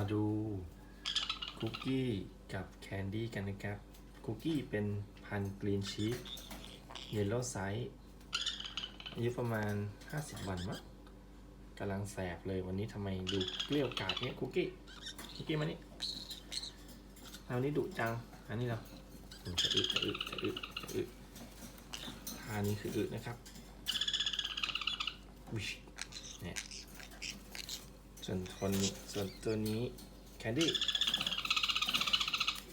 มาดูคุกกี้กับแคนดี้กันนะครับ คุกกี้เป็นพันกรีนชีสเยลโล่ไซส์อายุประมาณ 50 วันมั้งกำลังแสบเลยวันนี้ทำไมดูเปรี้ยวกราดเนี่ยคุกกี้คุกกี้มานี่เอานี้ดุจัง อันนี้เราอืมจะอึจะอึจะอึจะอึทานี้คืออึนะครับเนี่ย ส่วนคนส่วนตัวนี้แคนดี้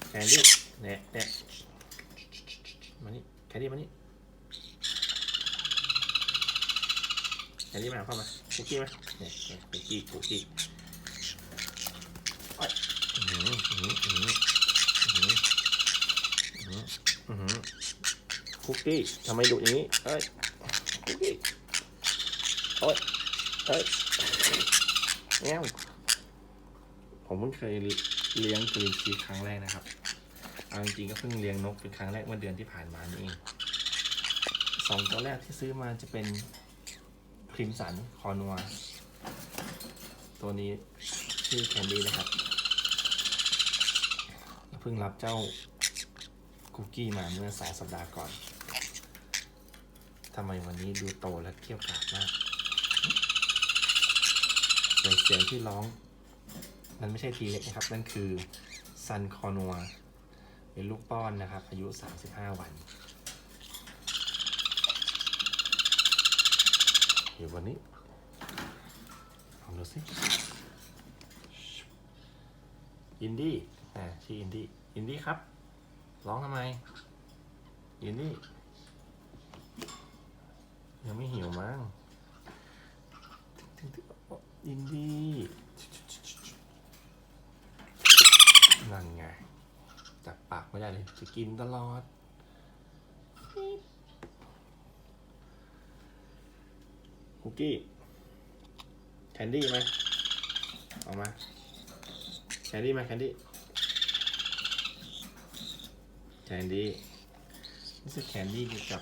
แคนดี้เนี่ยเนี่ยมานี่แคนดี้มานี่แคนดี้มาเข้ามาคุกกี้มาเนี่ยเน่คุกกี้คุกกี้อ๊ยอื้อหืออื้อหืออื้อหืออื้อหืออื้อหือคุกกี้ทำไมดุอย่างนี้เอ้ยคุกกี้โอ๊ยเอ้ย แง้วผมเพิ่งเคยเลี้ยงกรีนชีสครั้งแรกนะครับเอาจริงๆก็เพิ่งเลี้ยงนกเป็นครั้งแรกเมื่อเดือนที่ผ่านมานี่เองสองตัวแรกที่ซื้อมาจะเป็นครีมสันคอนัว ตัวนี้ชื่อแคนดี้นะครับเพิ่งรับเจ้าคุกกี้มาเมื่อสองสัปดาห์ก่อนทำไมวันนี้ดูโตและเขี้ยวกราดมาก ส่วนเสียงที่ร้องมันไม่ใช่ทีเล็กนะครับ นั่นคือซันคอนัวเป็นลูกป้อนนะครับ อายุ 35 วัน เดี๋ยววันนี้ลองดูสิอินดี้อ่าชื่ออินดี้อินดี้ครับ ร้องทำไม อินดี้ยังไม่หิวมั้ง อินดี้นั่นไงจับปากไม่ได้เลยจะกินตลอด คุกกี้ แคนดี้ไหมเอามา แคนดี้ไหมแคนดี้ แคนดี้รู้สึกแคนดี้กับ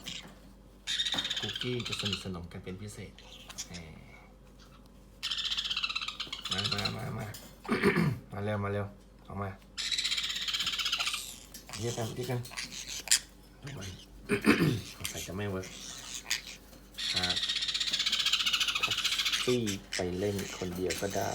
คุกกี้จะสนิทสนมกันเป็นพิเศษแหม มามามามา มา เร็วมาเร็วออกมาเรียกกันเรียกกันดูมันสงสัยจะไม่เวิร์กพาแท็กซี่ไปเล่นคนเดียวก็ได้